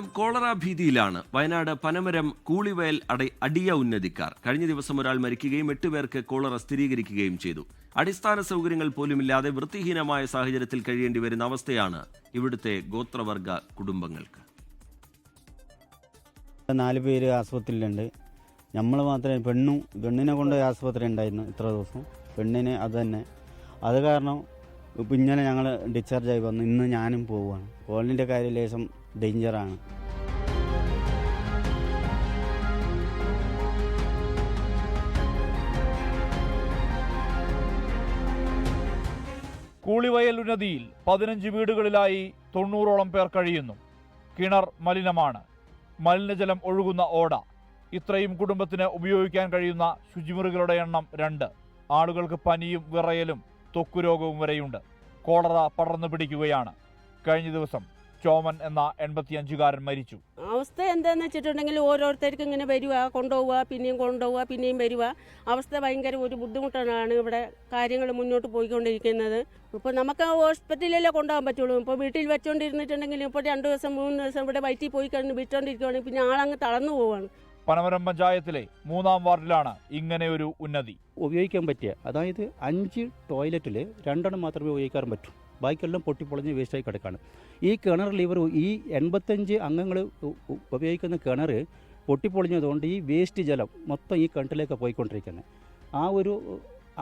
Cholera ഭീതിയിലാണ്. വയനാട് പനമരം കൂളിവയൽ അടി അടിയ ഉന്നതിക്കാർ. കഴിഞ്ഞ ദിവസം ഒരാൾ മരിക്കുകയും എട്ട് പേർക്ക് കോളറ സ്ഥിരീകരിക്കുകയും ചെയ്തു. അടിസ്ഥാന സൗകര്യങ്ങൾ പോലുമില്ലാതെ വൃത്തിഹീനമായ സാഹചര്യത്തിൽ കഴിയേണ്ടി വരുന്ന അവസ്ഥയാണ് ഇവിടുത്തെ ഗോത്രവർഗ കുടുംബങ്ങൾക്ക്. നാല് പേര് ആശുപത്രിയിലുണ്ട് നമ്മൾ മാത്രമേ പെണ്ണും പെണ്ണിനെ കൊണ്ട് ആശുപത്രി ഉണ്ടായിരുന്നു ഇത്ര ദിവസം. പെണ്ണിന് അത് തന്നെ. അത് കാരണം ഇപ്പം ഇങ്ങനെ ഞങ്ങൾ ഡിസ്ചാർജ് ആയി വന്നു. ഇന്ന് ഞാനും പോവുകയാണ്. കോളിന്റെ കാര്യം ലേശം ഡേഞ്ചറാണ്. കൂളിവയൽ ഉന്നതിയിൽ പതിനഞ്ച് വീടുകളിലായി തൊണ്ണൂറോളം പേർ കഴിയുന്നു. കിണർ മലിനമാണ്. മലിനജലം ഒഴുകുന്ന ഓട. ഇത്രയും കുടുംബത്തിന് ഉപയോഗിക്കാൻ കഴിയുന്ന ശുചിമുറികളുടെ എണ്ണം രണ്ട്. ആളുകൾക്ക് പനിയും വിറയലും തൊക്കുരോഗവും വരെയുണ്ട്. കോളറ പടർന്നു പിടിക്കുകയാണ്. കഴിഞ്ഞ ദിവസം ചോമൻ എന്ന എൺപത്തിയഞ്ചുകാരൻ മരിച്ചു. അവസ്ഥ എന്താന്ന് വെച്ചിട്ടുണ്ടെങ്കിൽ ഓരോരുത്തർക്ക് ഇങ്ങനെ വരിക കൊണ്ടുപോവുക പിന്നെയും കൊണ്ടുപോവുക പിന്നെയും വരിക അവസ്ഥ ഭയങ്കര ഒരു ബുദ്ധിമുട്ടാണ് ഇവിടെ കാര്യങ്ങൾ മുന്നോട്ട് പോയിക്കൊണ്ടിരിക്കുന്നത്. ഇപ്പോൾ നമുക്ക് ഹോസ്പിറ്റലിലല്ലേ കൊണ്ടുപോകാൻ പറ്റുള്ളൂ. ഇപ്പോൾ വീട്ടിൽ വെച്ചുകൊണ്ടിരുന്നിട്ടുണ്ടെങ്കിൽ ഇപ്പോൾ രണ്ട് ദിവസം മൂന്ന് ദിവസം ഇവിടെ വയറ്റിൽ പോയി കഴിഞ്ഞ് വിട്ടുകൊണ്ടിരിക്കുകയാണെങ്കിൽ പിന്നെ ആളങ്ങ് തളർന്നു പോവാണ്. പനമരം പഞ്ചായത്തിലെ മൂന്നാം വാർഡിലാണ് ഇങ്ങനെ ഒരു ഉന്നതി. ഉപയോഗിക്കാൻ പറ്റിയ അതായത് അഞ്ച് ടോയ്ലറ്റിൽ രണ്ടെണ്ണം മാത്രമേ ഉപയോഗിക്കാൻ പറ്റൂ. ബാക്കിയെല്ലാം പൊട്ടിപ്പൊളിഞ്ഞ് വേസ്റ്റായി കിടക്കാണ്. ഈ കിണറിൽ ഇവർ ഈ എൺപത്തഞ്ച് അംഗങ്ങൾ ഉപയോഗിക്കുന്ന കിണർ പൊട്ടിപ്പൊളിഞ്ഞതുകൊണ്ട് ഈ വേസ്റ്റ് ജലം മൊത്തം ഈ കിണറ്റിലേക്ക് പോയിക്കൊണ്ടിരിക്കുന്നത് ആ ഒരു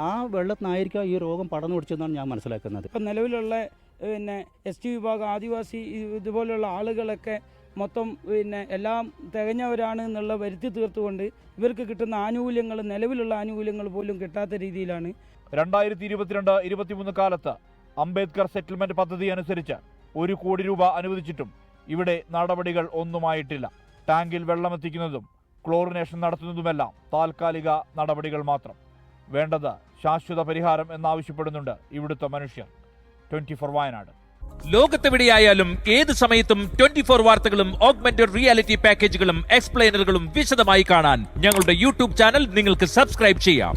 ആ വെള്ളത്തിനായിരിക്കാം ഈ രോഗം പടർന്നു പിടിച്ചതെന്നാണ് ഞാൻ മനസ്സിലാക്കുന്നത്. ഇപ്പം നിലവിലുള്ള പിന്നെ എസ് ടി വിഭാഗം ആദിവാസി ഇതുപോലെയുള്ള ആളുകളൊക്കെ മൊത്തം പിന്നെ എല്ലാം തികഞ്ഞവരാണ് എന്നുള്ള വരുത്തി തീർത്തുകൊണ്ട് ഇവർക്ക് കിട്ടുന്ന ആനുകൂല്യങ്ങൾ നിലവിലുള്ള ആനുകൂല്യങ്ങൾ പോലും കിട്ടാത്ത രീതിയിലാണ്. രണ്ടായിരത്തി ഇരുപത്തിരണ്ട് ഇരുപത്തിമൂന്ന് കാലത്ത് അംബേദ്കർ സെറ്റിൽമെന്റ് പദ്ധതി അനുസരിച്ച് ഒരു കോടി രൂപ അനുവദിച്ചിട്ടും ഇവിടെ നടപടികൾ ഒന്നുമായിട്ടില്ല. ടാങ്കിൽ വെള്ളമെത്തിക്കുന്നതും ക്ലോറിനേഷൻ നടത്തുന്നതുമെല്ലാം താൽക്കാലിക നടപടികൾ മാത്രം. വേണ്ടത് ശാശ്വത പരിഹാരം എന്നാവശ്യപ്പെടുന്നുണ്ട് ഇവിടുത്തെ മനുഷ്യർ. Twenty four Wayanad. ലോകത്തെവിടെയായാലും ഏത് സമയത്തും ട്വന്റി ഫോർ വാർത്തകളും ഓഗ്മെന്റഡ് റിയാലിറ്റി പാക്കേജുകളും എക്സ്പ്ലെയിനറുകളും വിശദമായി കാണാൻ ഞങ്ങളുടെ യൂട്യൂബ് ചാനൽ നിങ്ങൾക്ക് സബ്സ്ക്രൈബ് ചെയ്യാം.